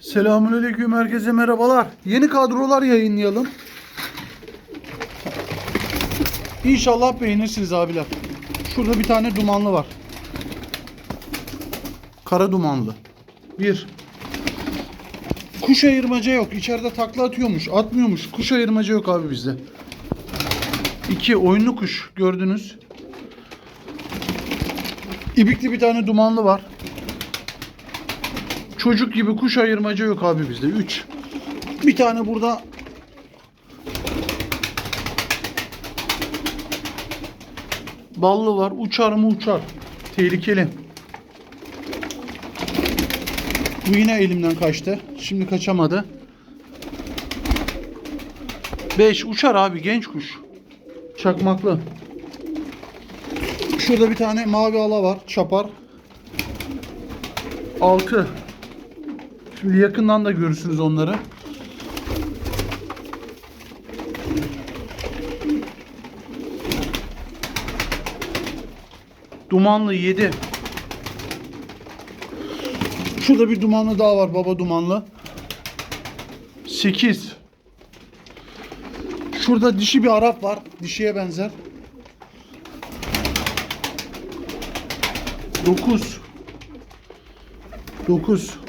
Selamünaleyküm herkese merhabalar. Yeni kadrolar yayınlayalım. İnşallah beğenirsiniz abiler. Şurada bir tane dumanlı var. Kara dumanlı. Bir. Kuş ayırmaca yok. İçeride takla atıyormuş. Atmıyormuş. Kuş ayırmaca yok abi bizde. İki. Oyunlu kuş. Gördünüz. İbikli bir tane dumanlı var. Çocuk gibi kuş ayırmaca yok abi bizde. 3. Bir tane burada ballı var. Uçar mı uçar. Tehlikeli. Bu yine elimden kaçtı. Şimdi kaçamadı. 5 uçar abi genç kuş. Çakmaklı. Şurada bir tane mavi ala var. Çapar. 6. Şimdi yakından da görürsünüz onları. Dumanlı 7. Şurada bir dumanlı daha var baba dumanlı. 8. Şurada dişi bir Arap var. Dişiye benzer. 9. 9.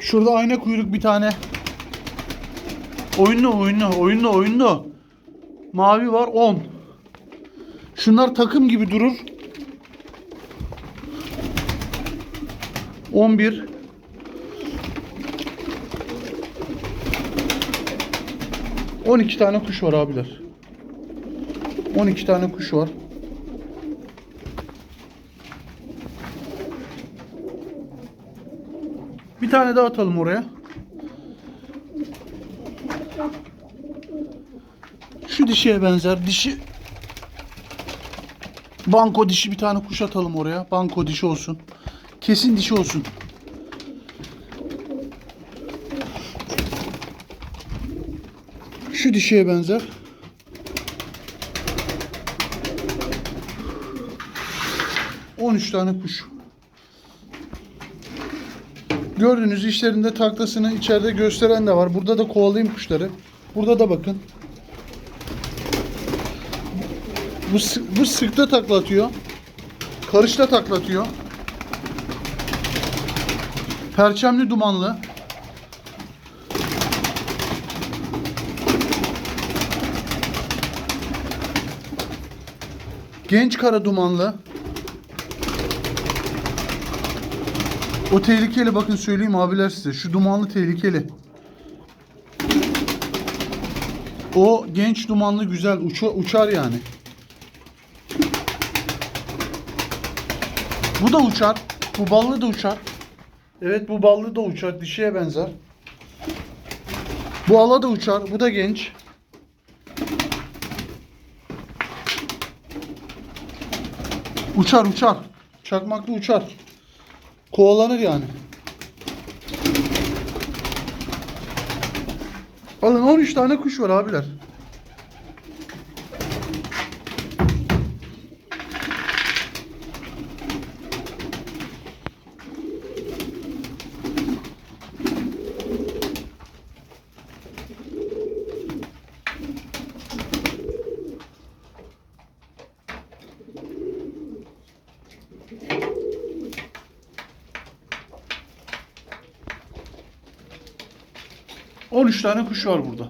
Şurada ayna kuyruk bir tane. Oyunlu oyunlu oyunlu oyunlu. Mavi var 10. Şunlar takım gibi durur. 11. On iki tane kuş var abiler. 12 tane kuş var. Bir tane daha atalım oraya. Şu dişiye benzer. Dişi Banko dişi bir tane kuş atalım oraya. Banko dişi olsun. Kesin dişi olsun. Şu dişiye benzer. On üç tane kuş. Gördüğünüz işlerinde taklasını içeride gösteren de var. Burada da kovalayayım kuşları. Burada da bakın. Bu, bu sıkta taklatıyor. Karışta taklatıyor. Perçemli dumanlı. Genç kara dumanlı. O tehlikeli bakın söyleyeyim abiler size. Şu dumanlı tehlikeli. O genç dumanlı güzel uça- uçar yani. Bu da uçar. Bu ballı da uçar. Evet bu ballı da uçar. Dişiye benzer. Bu ala da uçar. Bu da genç. Uçar uçar. Çakmaklı uçar. Kovalanır yani. Alın 13 tane kuş var abiler. On üç tane kuş var burada.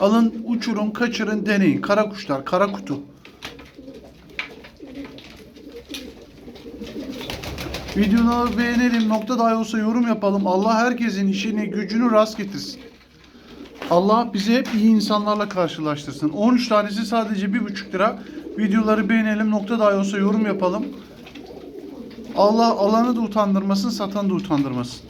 Alın, uçurun, kaçırın, deneyin. Kara kuşlar, kara kutu. Videoları beğenelim, nokta dahi olsa yorum yapalım. Allah herkesin işini, gücünü rast getirsin. Allah bizi hep iyi insanlarla karşılaştırsın. 13 tanesi sadece 1,5 lira. Videoları beğenelim, nokta dahi olsa yorum yapalım. Allah alanı da utandırmasın, satanı da utandırmasın.